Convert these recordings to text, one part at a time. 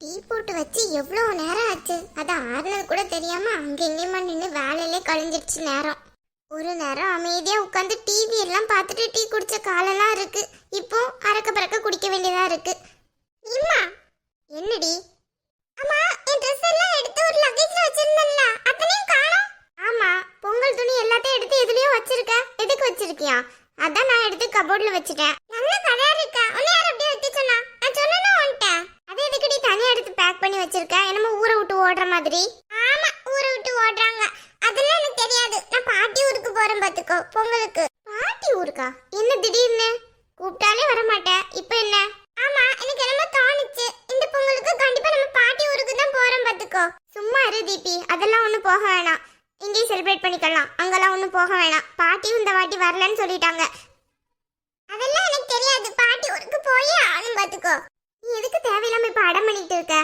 Tea போட்டு வச்சு எவ்வளோ நேரம் ஆச்சு? அது ஆறுனது கூட தெரியாம அங்க எங்கேயுமா நின்று வேலையிலே கழிஞ்சிருச்சு நேரம். ஒரு நேரம் அமைதியா உட்காந்து டிவி எல்லாம் பார்த்துட்டு டீ குடிச்ச காலெல்லாம் இருக்கு. இப்போ அறக்க பறக்க குடிக்க வேண்டியதா இருக்கு. இம்மா என்னடி? அம்மா என் ட்ரெஸ் எல்லாம் எடுத்து ஒரு லக்கேஜ்ல வச்சிருந்தேன்ல அத்தனையும் காணோம். ஆமா பொங்கல் துணி எல்லாத்தையும் எடுத்து எதுலயோ வச்சிருக்க. எதுக்கு வச்சிருக்கியா? அதான் நான் எடுத்து கபோர்ட்ல வச்சுட்டேன் நல்ல கதையா இருக்கா உன்னை யார் அப்படியே வைக்க சொன்னா நான் சொன்னா வந்துட்டேன் அதே எதுக்குடி தனியா எடுத்து பேக் பண்ணி வச்சிருக்க என்னமோ ஊரை விட்டு ஓடுற மாதிரி ஆமா ஊரை விட்டு ஓடுறாங்க அதெல்லாம் எனக்கு தெரியாது நான் பாட்டி ஊருக்கு போறேன் இருக்கு. பாட்டி ஊருக்கா? என்ன திடீர்னு? கூப்பிட்டாலே வர மாட்டேன் இப்போ என்ன? ஆமா எனக்கு என்னமோ தோணுச்சு. இந்த பொங்கலுக்கு கண்டிப்பா நம்ம பாட்டி ஊருக்கு தான் போறோம் பாத்துக்கோ சும்மா இரு தீபி. அதெல்லாம் ஒண்ணு போக வேணாம். இங்கேயும் செலிப்ரேட் பண்ணிக்கலாம். அங்கெல்லாம் ஒண்ணு போக வேணாம். பாட்டியும் இந்த வாட்டி வரலன்னு சொல்லிட்டாங்க. அதெல்லாம் எனக்கு தெரியாது. பாட்டி ஊருக்கு போயே ஆகணும் பாத்துக்கோ நீ எதுக்கு தேவையில்லாம இப்ப அடம் பண்ணிட்டு இருக்க?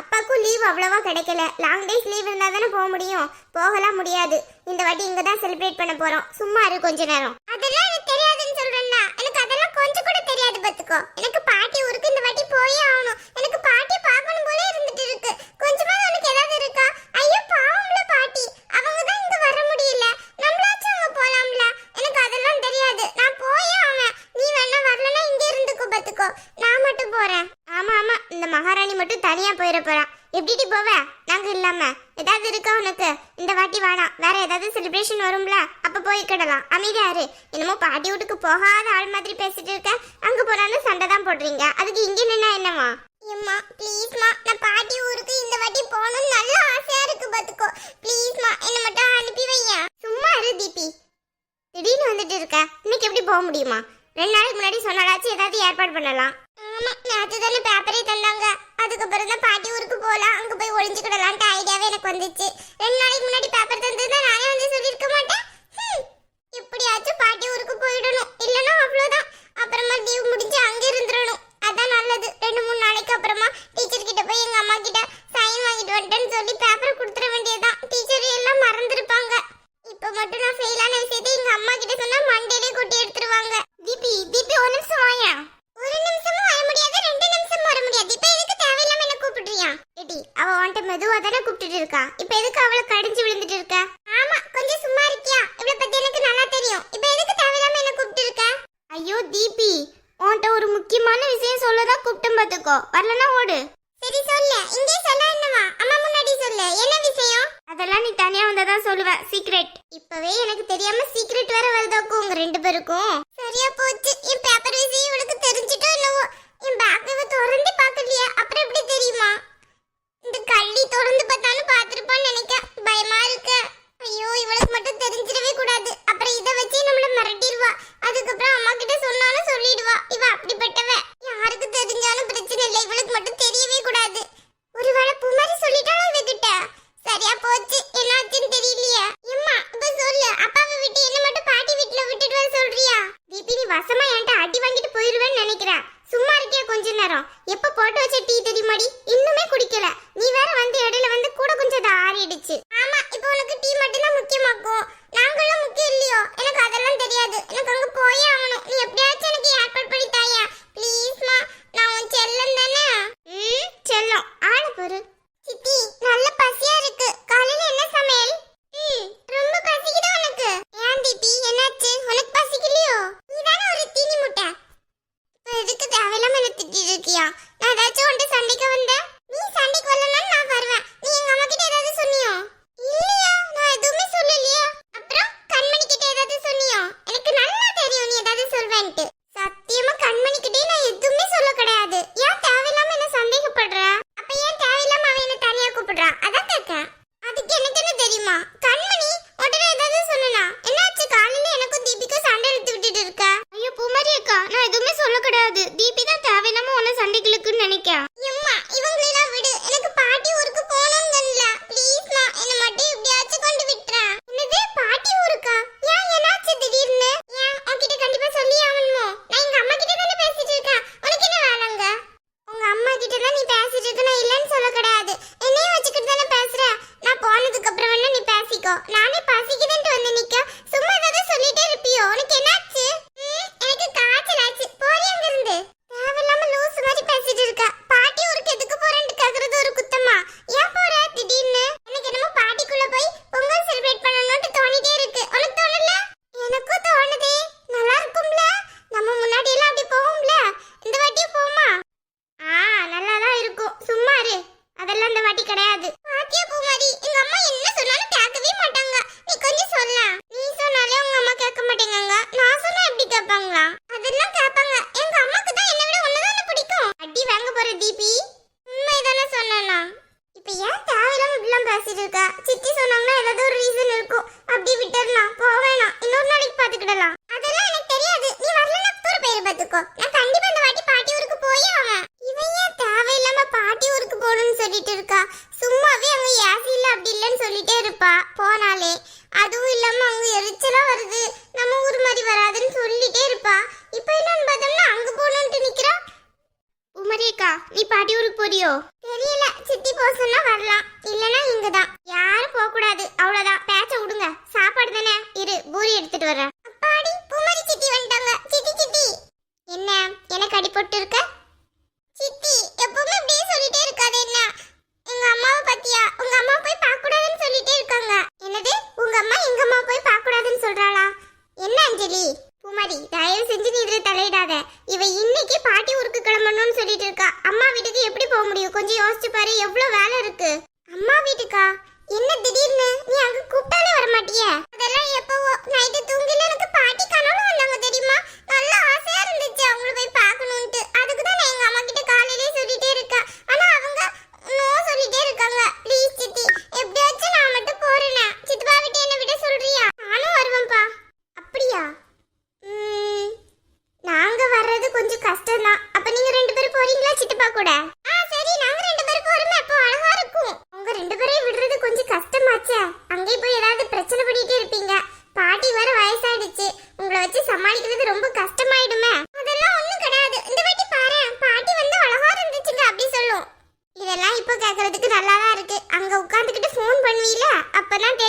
அப்பாக்கும் லீவ் அவ்வளவா கிடைக்கல. லாங் டேஸ் லீவ் இருந்தா தானே போக முடியும். போகலாம் முடியாது. இந்த வாட்டி இங்க தான் செலிப்ரேட் பண்ண போறோம். சும்மா இரு கொஞ்ச நேரம். அதெல்லாம் எனக்கு தெரியாதுன்னு சொல்றேன்னா எனக்கு அதெல்லாம் கொஞ்சம் கூட தெரியாது பத்துக்கோ எனக்கு பாட்டி ஊருக்கு இந்த வாட்டி போயே ஆகணும். எனக்கு பாட்டி பார்க்கணும் போல இருந்துட்டு இருக்கு. கொஞ்சமா உனக்கு ஏதாவது இருக்கா? ஐயோ பாவம்ல பாட்டி. அவங்க தான் இங்க வர முடியல. நம்மளாச்சும் அங்க போலாம்ல. எனக்கு அதெல்லாம் தெரியாது. நான் போயே ஆவேன். நீ வேணா வரலன்னா இங்கே இருந்துக்கோ பத்துக்கோ நான் மட்டும் போறேன். ஆமா ஆமா இந்த மகாராணி மட்டும் தனியா போயிட போறா. எப்படிடி போவ? நாங்க இல்லாம. ஏதாவது இருக்கா உனக்கு? இந்த வாட்டி வேணாம் வேற ஏதாவது செலிப்ரேஷன் வரும்ல? அப்ப போய்க்கிடலாம் அமைதியா இரு. என்னமோ பாட்டி வீட்டுக்கு போகாத ஆள் மாதிரி பேசிட்டு இருக்க. அங்க போனாலும் சண்டை தான் போடுறீங்க. அதுக்கு இங்க நின்னா என்னமா அம்மா ப்ளீஸ்மா நான் பாட்டி ஊருக்கு இந்த வாட்டி போகணும்னு நல்ல ஆசையா இருக்கு பாத்துக்கோ. ப்ளீஸ்மா என்ன மட்டும் அனுப்பி வையா சும்மா இரு தீபி. திடீர்னு வந்துட்டு இருக்க. இன்னைக்கு எப்படி போக முடியுமா? ரெண்டு நாளைக்கு முன்னாடி சொன்னாலாச்சும் ஏதாவது ஏற்பாடு பண்ணலாம். நேற்று தானே பேப்பரே தந்தாங்க. அதுக்கப்புறம் தான் பாட்டி ஊருக்கு போகலாம். அங்க போய் ஒளிஞ்சுக்கிடலான்ட்டு ஐடியாவே எனக்கு வந்துச்சு. ரெண்டு நாளைக்கு முன்னாடி பேப்பர் தந்தது பாத்துக்கோ வரலனா ஓடு. சரி சொல்லு. இங்கே சொல்ல என்னவா? அம்மா முன்னாடி சொல்லு. என்ன விஷயம்? அதெல்லாம் நீ தனியா வந்தா தான் சொல்லுவ. சீக்ரெட் இப்பவே எனக்கு தெரியாம சீக்ரெட் வேற வருதாக்கும் உங்க ரெண்டு பேருக்கும். சரியா போச்சு என் பேப்பர் விஷயம் இவளுக்கு தெரிஞ்சிட்டோ என்னவோ என் பேக் இவ திறந்து பார்க்கலையா அப்புறம் எப்படி தெரியுமா இந்த கள்ளி திறந்து பார்த்தாலும் பார்த்திருப்பான்னு நினைக்க பயமா இருக்கு ஐயோ இவளுக்கு மட்டும் தெரிஞ்சிடவே கூடாது அப்புறம் இதை வச்சு நம்மள மிரட்டிடுவா அதுக்கப்புறம் அம்மா கிட்ட சொன்னாலும் சொல்லிடுவா இவ அப்படிப்பட்டவ யாருக்கு தெரிஞ்சாலும் பிரச்சனை இல்லை இவளுக்கு மட்டும் தெரியவே கூடாது ஒருவேளை புமாரி சொல்லிட்டாலும் இவகிட்ட சரியா போச்சு என்னாச்சுன்னு தெரியலையே எம்மா இப்ப சொல்லு அப்பாவை விட்டு என்ன மட்டும் பாட்டி வீட்டுல விட்டுட்டு வர சொல்றியா தீபி நீ வசமா என்கிட்ட அடி வாங்கிட்டு போயிருவேன்னு நினைக்கிறேன் சும்மா இருக்கியா கொஞ்ச நேரம். எப்ப போட்டு வச்ச டீ தெரியுமாடி இன்னுமே குடிக்கல. நீ வேற வந்து இடையில வந்து கூட கொஞ்சம் ஆறிடுச்சு. ஆமா இப்போ உனக்கு டீ மட்டும் தான் முக்கியமாக்கும். நாங்களும் முக்கியம் இல்லையோ? எனக்கு அதெல்லாம் தெரியாது. எனக்கு அங்க போயே ஆகணும். நீ எப்படியாச்சும் எனக்கு ஏற்பாடு பண்ணி தாயா? ப்ளீஸ்மா நான் உன் செல்லம் சும்மாவே அவங்க ஏசி இல்ல அப்படி இல்லன்னு சொல்லிட்டே இருப்பா போனாலே. அதுவும் இல்லாம அவங்க எரிச்சலா வருது. நம்ம ஊர் மாதிரி வராதுன்னு சொல்லிட்டே இருப்பா. இப்ப என்னன்னு பார்த்தோம்னா அங்க போகணும்ட்டு நிக்கிறா. உமரேக்கா நீ பாட்டி ஊருக்கு போறியோ? தெரியல. சித்தி போசன்னா வரலாம். இல்லனா இங்க தான் யாரும் போக கூடாது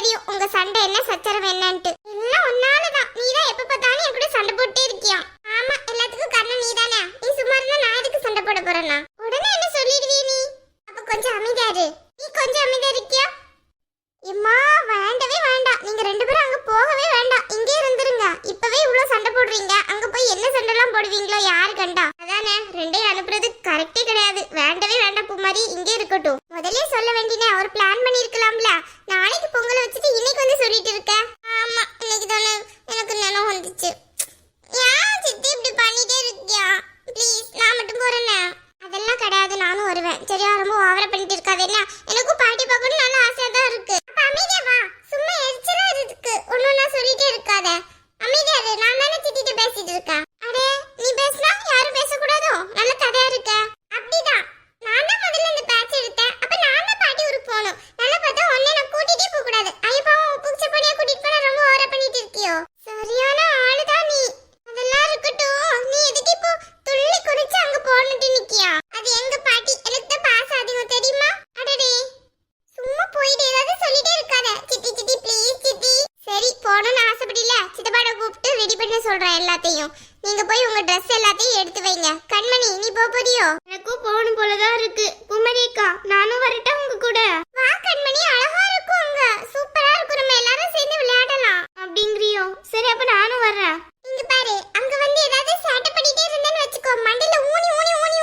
தெரியும். உங்க சண்டை என்ன சச்சரவு என்னன்ட்டு. எல்லாம் ஒன்னாலதான். நீதான் எப்ப பார்த்தாலும் என் கூட சண்டை போட்டே இருக்கியா? ஆமா எல்லாத்துக்கும் காரணம் நீதானே. நீ சும்மா இருந்தா நான் எதுக்கு சண்டை போட போறேனா உடனே என்ன சொல்லிடுவிய நீ? அப்ப கொஞ்சம் அமைதியாரு நீ கொஞ்சம் அமைதியா இருக்கியா? எம்மா வேண்டவே வேண்டாம். நீங்க ரெண்டு பேரும் அங்க போகவே வேண்டாம். இங்கே இருந்துருங்க. இப்பவே இவ்வளவு சண்டை போடுறீங்க. அங்க போய் என்ன சண்டைலாம் போடுவீங்களோ யாரு கண்டா? அதானே ரெண்டையும் அனுப்புறது கரெக்டே கிடையாது. வேண்டவே வேண்டாம் பூ மாதிரி இங்கே இருக்கட்டும். முதலே சொல்ல வேண்டினே ஒரு பிளான் பண்ணிருக்கலாம்ல ட்ரெஸ் எல்லாத்தையும் எடுத்து வைங்க. கண்மணி நீ போக போறியோ? எனக்கும் போகணும் போலதான் இருக்கு. குமரிக்கா நானும் வரட்டா உங்க கூட. வா கண்மணி அழகா இருக்கும் அங்க. சூப்பரா இருக்கும். நம்ம எல்லாரும் சேர்ந்து விளையாடலாம். அப்படிங்கறியோ? சரி அப்ப நானும் வர்றேன். இங்க பாரு அங்க வந்து ஏதாவது சேட்டை பண்ணிட்டே இருந்தேன்னு வச்சுக்கோ. மண்டல ஊனி ஊனி ஊனி